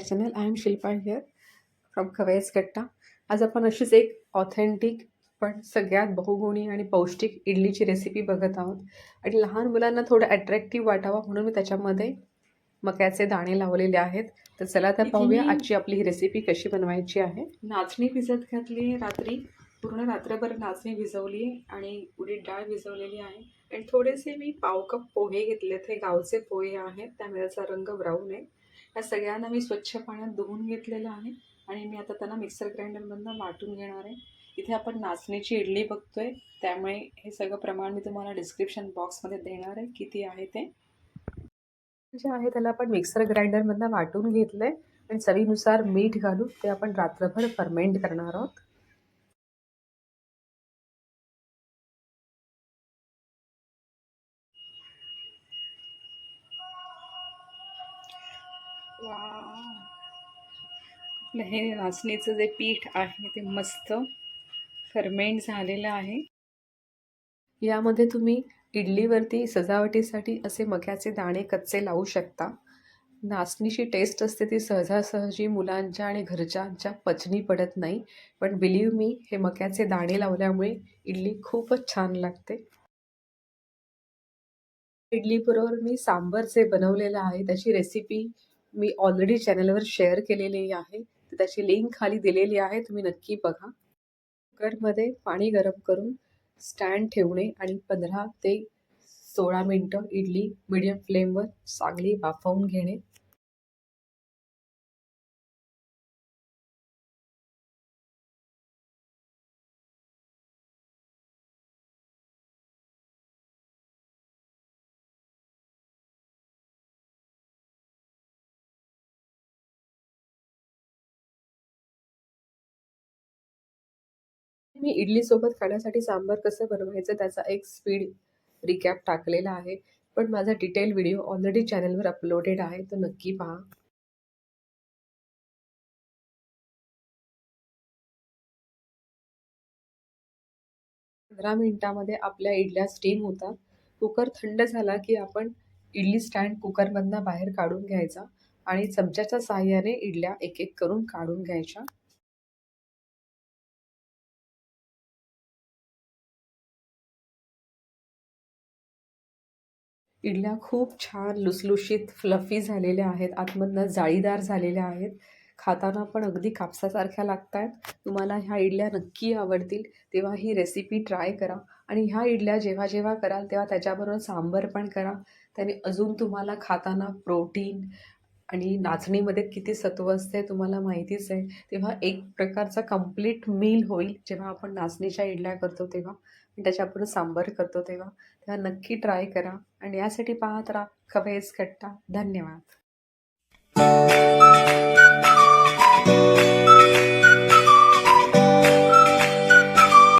Channel I am Shilpa here from Khavayyas Katta. आज आपण अशीच एक ऑथेंटिक पण सगळ्यात बहुगुणी आणि पौष्टिक इडलीची रेसिपी बघत आहोत. आणि लहान मुलांना थोडं अट्रॅक्टिव्ह वाटावं म्हणून मी त्याच्यामध्ये मक्याचे दाणे लावलेले आहेत. तर चला तर पाहूया आजची आपली ही रेसिपी कशी बनवायची आहे. नाचणी भिजत घातली आहे रात्री. पूर्ण रात्रभर नाचणी भिजवली आहे आणि उडीद डाळ भिजवलेली आहे. आणि थोडेसे मी पाव कप पोहे घेतलेत. हे गावचे पोहे आहेत. त्यामुळे त्याचा रंग ब्राऊन आहे. या सगळ्यांना मी स्वच्छ पाण्यात धुवून घेतलेलं आहे आणि मी आता त्यांना मिक्सर ग्राइंडरमधनं वाटून घेणार आहे. इथे आपण नाचणीची इडली बघतोय. त्यामुळे हे सगळं प्रमाण मी तुम्हाला डिस्क्रिप्शन बॉक्समध्ये देणार आहे. किती आहे ते? जे आहे त्याला आपण मिक्सर ग्राइंडरमधनं वाटून घेतलं आहे आणि चवीनुसार मीठ घालून ते आपण रात्रभर फर्मेंट करणार आहोत. आपलं हे नाचणीचं जे पीठ आहे ते मस्त फर्मेंट झालेलं आहे. यामध्ये तुम्ही इडलीवरती सजावटीसाठी असे मक्याचे दाणे कच्चे लावू शकता. नाचणीची टेस्ट असते ती सहजासहजी मुलांच्या आणि घरच्यांच्या पचनी पडत नाही. पण बिलीव मी हे मक्याचे दाणे लावल्यामुळे इडली खूपच छान लागते. इडलीबरोबर मी सांबर जे बनवलेलं आहे त्याची रेसिपी मी ऑलरेडी चॅनलवर शेअर केलेली आहे. तर त्याची लिंक खाली दिलेली आहे. तुम्ही नक्की बघा. कुकरमध्ये पाणी गरम करून स्टँड ठेवणे आणि पंधरा ते सोळा मिनटं इडली मिडियम फ्लेमवर चांगली वाफवून घेणे. मी इडलीसोबत खाण्यासाठी सांबार कसं बनवायचं त्याचा एक स्पीड रिकॅप टाकलेला आहे. पण माझा डिटेल व्हिडिओ ऑलरेडी चॅनलवर अपलोडेड आहे तो नक्की पहा. पंधरा मिनिटामध्ये आपल्या इडल्या स्टीम होतात कुकर थंड झाला की आपण इडली स्टँड कुकरमधनं बाहेर काढून घ्यायचा आणि चमच्याच्या साहाय्याने इडल्या एक एक करून काढून घ्यायच्या. इडल्या खूप छान लुसलुशीत फ्लफी झालेल्या आहेत. आतमधनं जाळीदार झालेल्या आहेत. खाताना पण अगदी कापसासारख्या लागत आहेत तुम्हाला ह्या इडल्या नक्की आवडतील. तेव्हा ही रेसिपी ट्राय करा. आणि ह्या इडल्या जेव्हा जेव्हा कराल तेव्हा त्याच्याबरोबर सांबर पण करा. त्याने अजून तुम्हाला खाताना प्रोटीन आणि नाचणीमध्ये किती सत्व असते तुम्हाला माहितीच आहे. तेव्हा एक प्रकारचा कंप्लीट मील होईल. जेव्हा आपण नाचणीच्या इडल्या करतो तेव्हा. त्याच्याबरोबर सांबर करतो तेव्हा. तेव्हा नक्की ट्राय करा. आणि यासाठी पाहत राहा खवेज कट्टा. धन्यवाद.